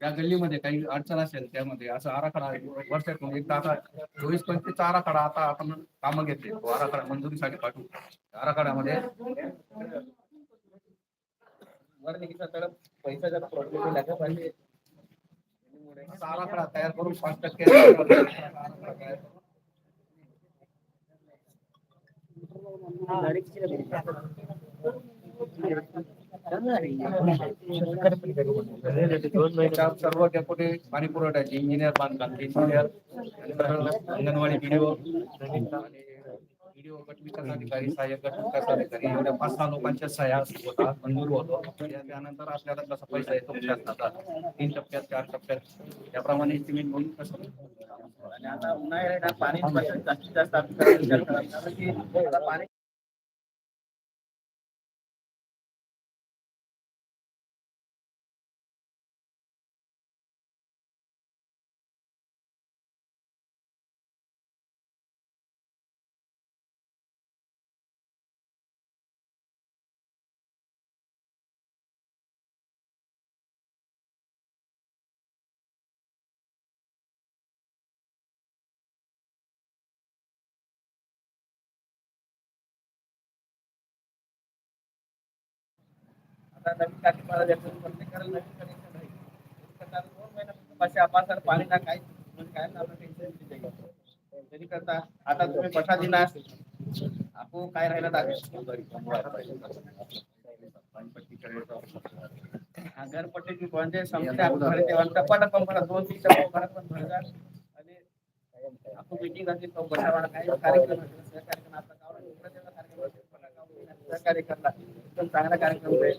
त्या गल्लीमध्ये काही अडचण असेल त्यामध्ये असं आराखडा वर्षातून एकदा आता चोवीस पंचवीसचा आराखडा आता आपण कामं घेतले. तो आराखडा मंजुरीसाठी पाठवू. आराखड्यामध्ये असा आराखडा तयार करून पाच टक्के त्याच्यात सर्व डेप्युटी पाणी पुरवठ्याचे इंजिनियर बांधकाम इंजिनियर अंगणवाडी व्हिडिओ व्हिडिओ गट अधिकारी सहाय्यक अधिकारी एवढ्या पाच सहा लोकांच्या सह्या होतात मंजूर होतो त्यानंतर आपल्याला कसा पैसा येतो शासनाचा तीन टप्प्यात चार टप्प्यात त्याप्रमाणे म्हणून कसं आणि आता पाणी जास्तीत जास्त पाणी आता नवीन टाकी मला द्यायचं प्रत्येकाला नवीन कनेक्शन आहे करता दोन महिन्यापासून पाचशे आपासाला पाणी ना काही म्हणजे काय आपलं टेन्शन तरी करता आता तुम्ही पठा दिला आपण काय राहिला हा घरपट्टीची म्हणजे समजा आपण घरी तेव्हा टप्पा टप्पा भरा दोन तीन टप्पा भरा पण भरणार आणि आपण मीटिंग असेल तो बसावाला काय कार्यक्रम असेल सहकार्य करणं गावाला कार्यक्रम असेल पण सहकार्य करला एकदम चांगला कार्यक्रम होईल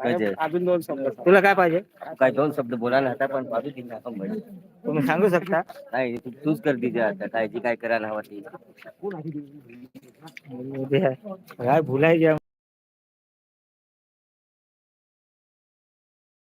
पाहिजे. अजून दोन शब्द तुला काय पाहिजे? काय दोन शब्द बोलायला होता पण बाजू दिन आपण बोलू. तुम्ही सांगू शकता? नाही तू तूच कर तिथे आता काय जी काय करायला हवा ती. काय भुलाय